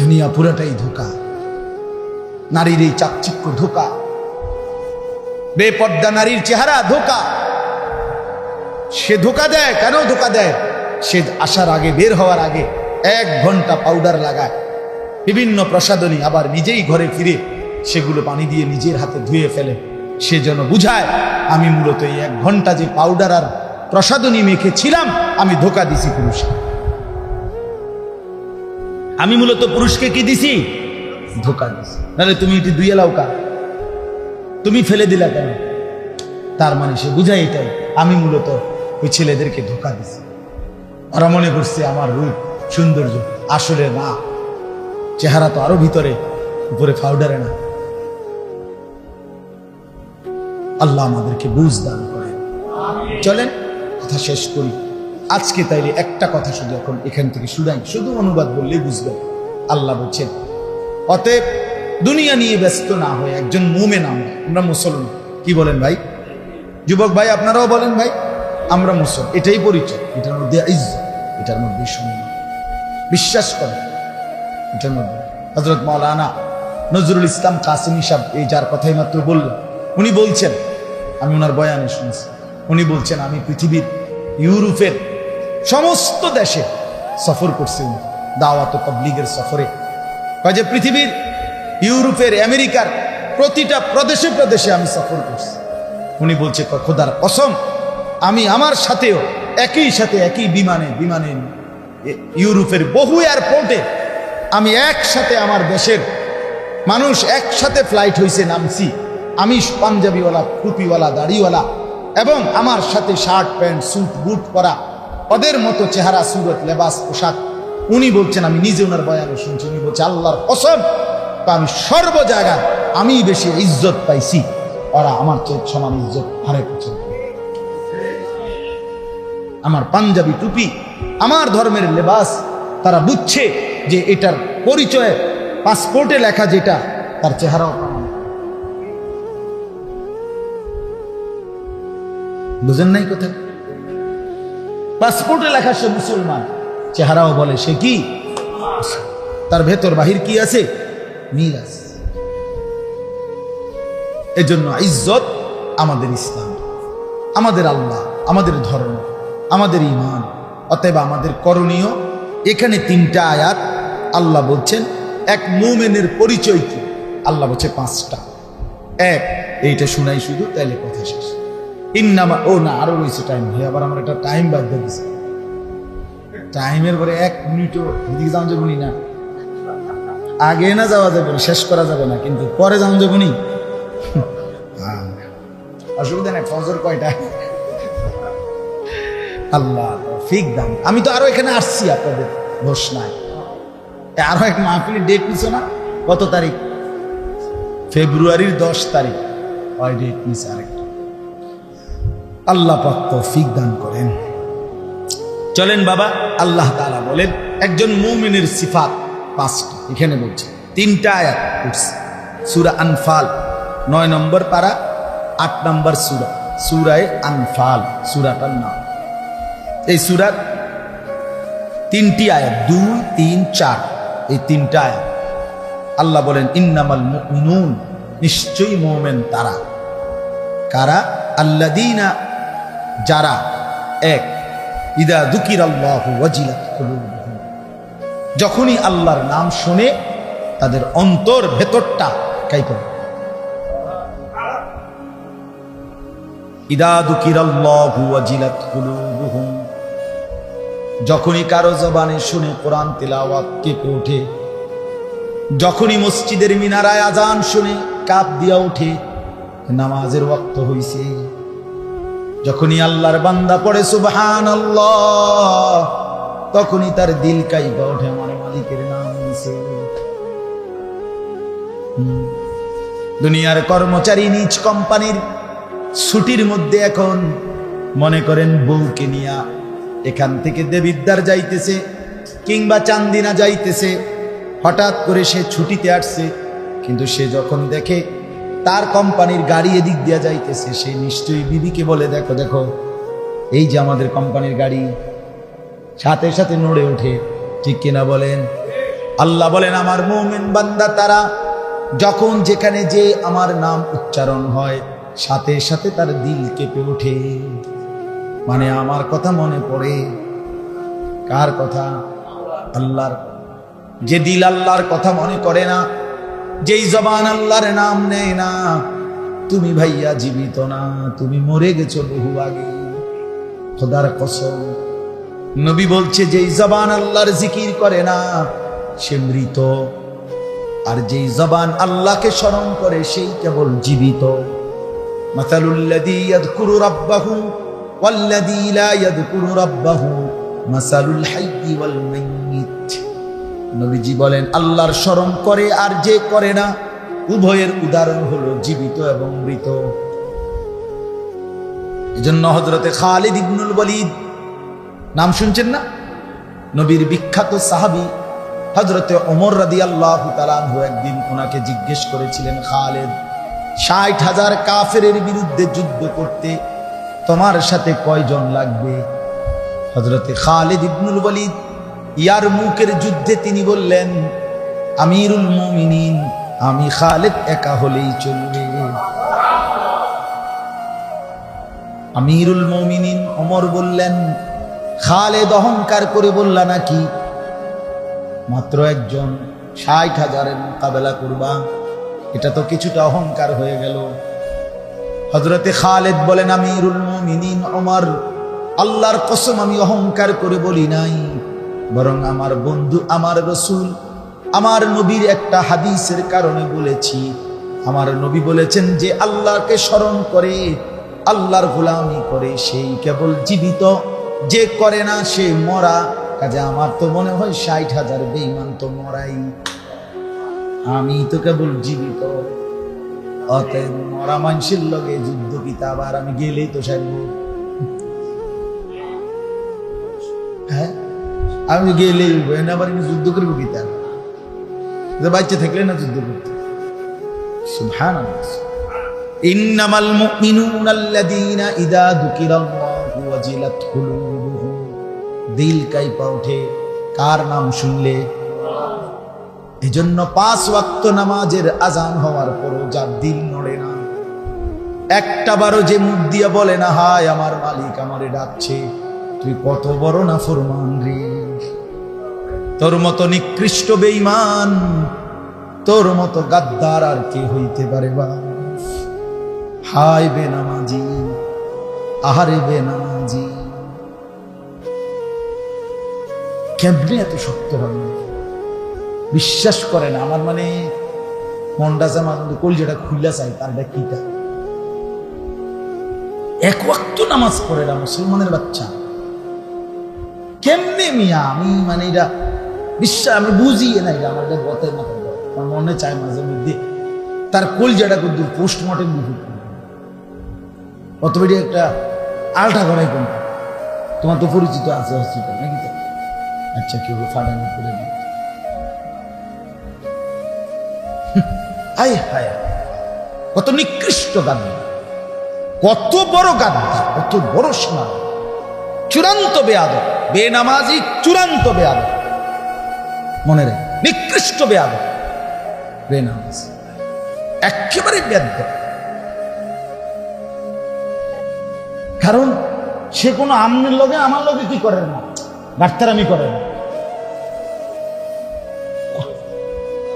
দুনিয়া পুরাটাই ধোকা। নারীর এই চাকচিক্য ধোকা। বেপর্দা নারীর চেহারা ধোকা। সে ধোকা দেয়, কেন ধোকা দেয়? সে আসার আগে, বের হওয়ার আগে এক ঘণ্টা পাউডার লাগায়। বিভিন্ন প্রসাদনী আবার নিজেই ঘরে ফিরে সেগুলো পানি দিয়ে নিজের হাতে ধুয়ে ফেলে। সে যেন বুঝায়, আমি মূলত এই এক ঘণ্টা যে পাউডার আর প্রসাদনী মেখেছিলাম, আমি ধোকা দিছি পুরুষকে। আমি মূলত পুরুষকে কি দিছি? ধোকা দিছি। নাহলে তুমি এটি দুই এলাও কা। তুমি ফেলে দিলা কেন? তার মানে সে বুঝাই এটাই। আমি মূলত ওই ছেলেদেরকে ধোকা দিছি। ওরা মনে করছে আমার রূপ সৌন্দর্য আসলে না। চেহারা তো আরও ভিতরে উপরে পাউডারে না। আল্লাহ আমাদেরকে বুঝ দান করেন। চলেন কথা শেষ করি। আজকে তাইলে একটা কথা শুধু এখন এখান থেকে শুধাই, শুধু অনুবাদ বললেই বুঝবেন। আল্লাহ বলছেন, অতএব দুনিয়া নিয়ে ব্যস্ত না হয়ে একজন মোমেন আমরা আমরা মুসলমান। কি বলেন ভাই? যুবক ভাই, আপনারাও বলেন ভাই, আমরা মুসল, এটাই পরিচয়। এটার মধ্যে ইজ্জত এটার মধ্যে সম্মান বিশ্বাস করে এটার মধ্যে। হজরত মৌলানা নজরুল ইসলাম কাসিম সাহেব এই যার কথাই মাত্র বললেন, উনি বলছেন, আমি ওনার বয়ানে শুনছি, উনি বলছেন, আমি পৃথিবীর ইউরোপের সমস্ত দেশে সফর করছি উনি দাওয়াত ও তবলিগের সফরে। যে পৃথিবীর, ইউরোপের, আমেরিকার প্রতিটা প্রদেশে প্রদেশে আমি সফর করছি। উনি বলছে খোদার কসম, আমি আমার সাথেও একই সাথে একই বিমানে বিমানে ইউরোপের বহু এয়ারপোর্টে আমি একসাথে আমার দেশের মানুষ একসাথে ফ্লাইট হয়েছে নামছি। আমি পাঞ্জাবিওয়ালা, টুপিওয়ালা, দাড়িওয়ালা এবং আমার সাথে শার্ট, প্যান্ট, স্যুট, বুট পরা ওদের মতো চেহারা, সুরত, লেবাস, পোশাক। উনি বলছেন, আমি নিজে ওনার বয়ানে শুনছি। উনি বলছে, আল্লাহর কসম আমি সর্ব জায়গায় আমি বেশি ইজ্জত পাইছি। ওরা আমার চেয়ে সমান ইজ্জত হারে করছে আমার পাঞ্জাবি টুপি, আমার ধর্মের লেবাস, তারা বুঝছে যে এটার পরিচয় পাসপোর্টে লেখা যেটা, তার চেহারাও। বুঝেন নাই কোথায় পাসপোর্টে লেখা সে মুসলমান। চেহারাও বলে, সে কি? তার ভেতর বাহির কি আছে? মিল আছে। এজন্য ইজ্জত আমাদের ইসলাম, আমাদের আল্লাহ, আমাদের ধর্ম, আমাদের ইমান অতএব আমাদের করণীয়, এখানে তিনটা আয়াত আল্লাহ বলছেন, এক মুমেনের পরিচয় কি? আল্লাহ বলছে পাঁচটা। এক, এইটা শুনাই শুধু, তাইলে কথা শেষ। ইন্নামা ও না আরও রয়েছে টাইম ভাই আবার আমার একটা টাইম বাদ দিয়ে দিছে। টাইমের পরে এক মিনিটও এদিকে যাওয়া যাবনি না। আগে না যাওয়া যাবে না, শেষ করা যাবে না কিন্তু পরে যাওয়া যাবনি। অসুবিধা নেই ফজর কয়টা? আল্লাহ ফিক দাম আমি তো আরও এখানে আসছি আপনাদের এ আরও এক মাহফিলের ডেট নিছো না? কত তারিখ? ফেব্রুয়ারির দশ তারিখ। ওই ডেট নিছে আরেকটা। আল্লাহ পাক তৌফিক দান করেন। চলেন বাবা, আল্লাহ তাআলা বলেন, একজন মুমিনের সিফাত পাঁচটা। এখানে বলছে, তিনটা আয়াত উঠছে সূরা আনফাল, নয় নম্বর পারা, আট নম্বর সূরা। সূরায়ে আনফাল, সূরাটার নাম। এই সূরার তিনটি আয়াত, দুই, তিন, চার, এই তিনটা আয়াত। আল্লাহ বলেন, ইন্নামাল মুমিনুন, নিশ্চয়ই মোমেন তারা। কারা? আল্লাদিনা যারা এক, ইদা দুকির আল্লাহ যখনই আল্লাহর নাম শুনে তাদের অন্তর ভেতরটা কাই করে ইদা দুকির আল্লাহ। যখনই কারও জবানে শুনে কোরআন তেলাওয়াত কেঁপে ওঠে, যখনই মসজিদের মিনারায় আজান শুনে কাপ দিয়া ওঠে, নামাজের ওয়াক্ত হইছে। যখনই আল্লাহর বান্দা পড়ে সুবহান তখনই তার দিল কাইবা ওঠে, আমার মালিকের নাম দুনিয়ার কর্মচারী নিজ কোম্পানির ছুটির মধ্যে এখন মনে করেন বউকে নিয়া এখান থেকে দেবিদ্দার যাইতেছে কিংবা চান্দিনা যাইতেছে। হঠাৎ করে সে ছুটিতে আসছে, কিন্তু সে যখন দেখে তার কোম্পানির গাড়ি এদিক দিয়া যাইতেছে। সে নিশ্চয়ই বিবিকে বলে, দেখো দেখো, এই যে আমাদের কোম্পানির গাড়ি। সাথে সাথে নড়ে ওঠে। ঠিক কিনা বলেন? আল্লাহ বলেন, আমার মুমিন বান্দা, তারা যখন যেখানে যে আমার নাম উচ্চারণ হয়, সাথে সাথে তার দিল কেঁপে ওঠে। মানে আমার কথা মনে পড়ে। কার কথা? আল্লাহর। যে দিল আল্লাহর কথা মনে করে না যেই জবান আল্লাহর নাম নেয় না, তুমি ভাইয়া জীবিত না, তুমি মরে গেছো বহু আগে। খোদার কসম, নবী বলছে, যেই জবান আল্লাহর জিকির করে না, সে মৃত। আর যেই জবান আল্লাহকে স্মরণ করে, সেই কেবল জীবিত। মাসালুল্লাযী ইয়াযকুরু রাব্বাহু, ওয়াল্লাযী লা ইয়াযকুরু রাব্বাহু, মাসালুল হাইয়্যি ওয়াল নবীজি বলেন, আল্লাহর স্মরণ করে আর যে করে না। উভয়ের উদাহরণ হলো জীবিত এবং মৃত। এজন্য হজরতে খালিদ ইবনুল বলিদ নাম শুনছেন না? নবীর বিখ্যাত সাহাবী হজরতে অমর রাদি আল্লাহ তালানহু একদিন ওনাকে জিজ্ঞেস করেছিলেন, খালেদ, ষাট হাজার কাফের বিরুদ্ধে যুদ্ধ করতে তোমার সাথে কয়জন লাগবে? হজরতে খালেদ ইবনুল ওয়ালিদ ইয়ার মুখের যুদ্ধে তিনি বললেন, আমিরুল মুমিনিন, আমি খালেদ একা হলেই চলবে। আমিরুল মুমিনিন অমর বললেন, খালেদ অহংকার করে বললা নাকি? মাত্র একজন ষাট হাজারের মোকাবেলা করবা, এটা তো কিছুটা অহংকার হয়ে গেল। হজরতে খালেদ বলেন, আমিরুল মুমিনিন, অমর, আল্লাহর কসম আমি অহংকার করে বলি নাই। বরং আমার বন্ধু, আমার রসুল, আমার নবীর একটা হাদিসের কারণে বলেছি। আমার নবী বলেছেন যে আল্লাহকে স্মরণ করে, আল্লাহর গোলামি করে সেই কেবল জীবিত। যে করে না সে মরা। কাজে আমার তো মনে হয় ষাট হাজার বেইমান তো মরাই। আমি তো কেবল জীবিত। অতএব মরা মানুষের লগে যুদ্ধ কিতা আবার আমি গেলেই তো সারব? হ্যাঁ? আমি গেলেই না আবার যুদ্ধ করব কিতা বাচ্চা থাকলে না যুদ্ধ করতে। সুবহান ইন্নামাল মুমিনুনা আল্লাযীনা ইযা যুকিরাল্লাহু ওয়াজিলাত কুলুবুহুম। দিল কাইপা ওঠে, কার নাম শুনলে? এজন্য পাঁচ ওয়াক্ত নামাজের আজান হওয়ার পরও যার দিল নড়ে না। একটা বারো যে মুখ দিয়ে বলে না, হায়, আমার মালিক আমারে ডাকছে। তুই কত বড় না ফরমান রে। তোর মতো নিকৃষ্ট বেঈমান, তোর মতো গাদ্দার আর কে হইতে পারে বা? হায় বেনামাজি আহারে বে বেনামাজি কেমনি এত শক্ত হবে বিশ্বাস করে না আমার মানে মনটা যেমন কলজেটা খুললা চাই তারটা কিটা এক ওয়াক্ত নামাজ পড়ে না মুসলমানের বাচ্চা। কেমনে মিয়া? আমি মানে এটা বিশ্বাস আমি বুঝি না এটা আমার গতের মতো আমার মনে চায় মাঝে মধ্যে তার কলজাটা কিন্তু পোস্টমর্টেম বিভূত অত বেশি একটা আলটা করাই কোন তোমার তো পরিচিত আছে হসপিটাল নাকি তো? আচ্ছা কেউ ফাটানো করে হায় হায় কত নিকৃষ্ট গান কত বড় গান কত বড় সীমা। চূড়ান্ত বেয়াদ বেনামাজি চূড়ান্ত বেয়াদ মনে রে। নিকৃষ্ট একেবারে বেদ কারণ সে কোনো আমনের লগে আমার লগে কি করে না? ডাক্তার আমি করে না।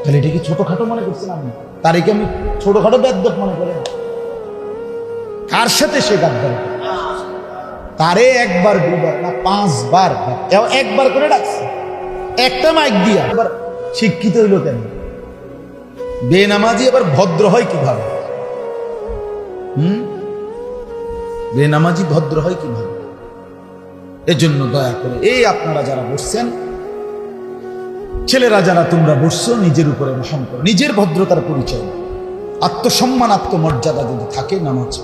তাহলে এটা কি ছোটখাটো মনে করছেন আপনি? তার কি আমি ছোটখাটো বেদ্যক মনে করি কার সাথে সে গাদ্দার তারে একবার, দুবার না, পাঁচবার। একবার করে ডাকছে। একটা মাইক দিয়া। আবার শিক্ষিত হইল কেন? বেনামাজি আবার ভদ্র হয় কীভাবে? হুম? বেনামাজি ভদ্র হয় কীভাবে? এজন্য দয়া করে, এই আপনারা যারা বসছেন, ছেলেরা যারা তোমরা বসছো, নিজের উপরে রহম করো, নিজের ভদ্রতার পরিচয় আত্মসম্মান, আত্মমর্যাদা যদি থাকে, নামাজ।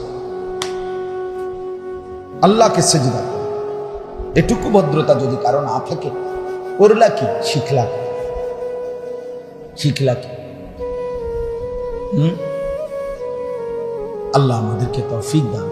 আল্লাহকে সেজদা এটুকু ভদ্রতা যদি কারও না থাকে করলা কি শিখলা? শিখলা কি হুম আল্লাহ আমাদেরকে তৌফিক দান।